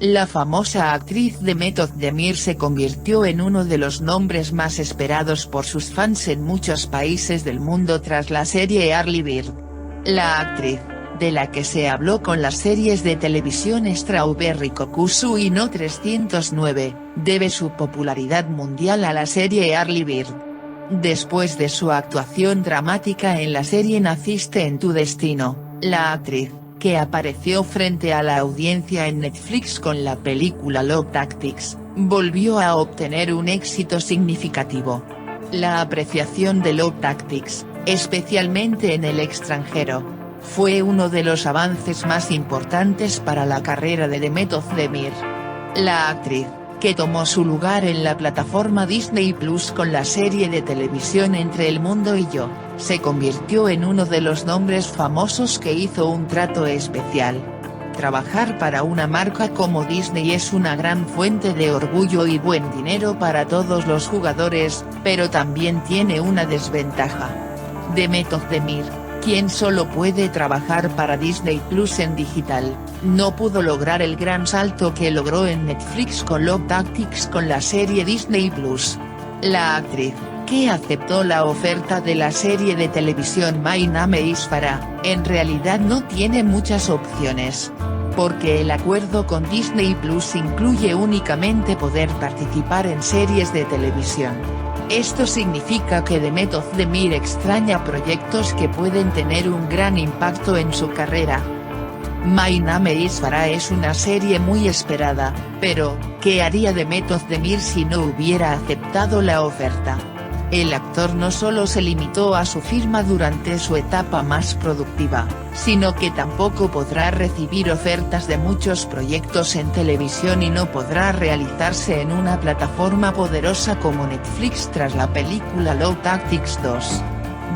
La famosa actriz de Method Demir se convirtió en uno de los nombres más esperados por sus fans en muchos países del mundo tras la serie Early Bird. La actriz, de la que se habló con las series de televisión Strawberry Kokusu y No 309, debe su popularidad mundial a la serie Early Bird. Después de su actuación dramática en la serie Naciste en tu destino, la actriz, que apareció frente a la audiencia en Netflix con la película Love Tactics, volvió a obtener un éxito significativo. La apreciación de Love Tactics, especialmente en el extranjero, fue uno de los avances más importantes para la carrera de Demet Demir. La actriz, que tomó su lugar en la plataforma Disney Plus con la serie de televisión Entre el Mundo y Yo, se convirtió en uno de los nombres famosos que hizo un trato especial. Trabajar para una marca como Disney es una gran fuente de orgullo y buen dinero para todos los jugadores, pero también tiene una desventaja. Demet Demir quien solo puede trabajar para Disney Plus en digital, no pudo lograr el gran salto que logró en Netflix con Love Tactics con la serie Disney Plus. La actriz, que aceptó la oferta de la serie de televisión My Name is Farah, en realidad no tiene muchas opciones. Porque el acuerdo con Disney Plus incluye únicamente poder participar en series de televisión. Esto significa que Demet Özdemir extraña proyectos que pueden tener un gran impacto en su carrera. My Name is Farah es una serie muy esperada, pero, ¿qué haría Demet Özdemir si no hubiera aceptado la oferta? El actor no solo se limitó a su firma durante su etapa más productiva, sino que tampoco podrá recibir ofertas de muchos proyectos en televisión y no podrá realizarse en una plataforma poderosa como Netflix tras la película Low Tactics 2.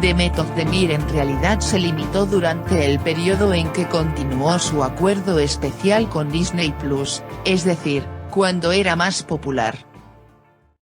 Demet Özdemir en realidad se limitó durante el periodo en que continuó su acuerdo especial con Disney Plus, es decir, cuando era más popular.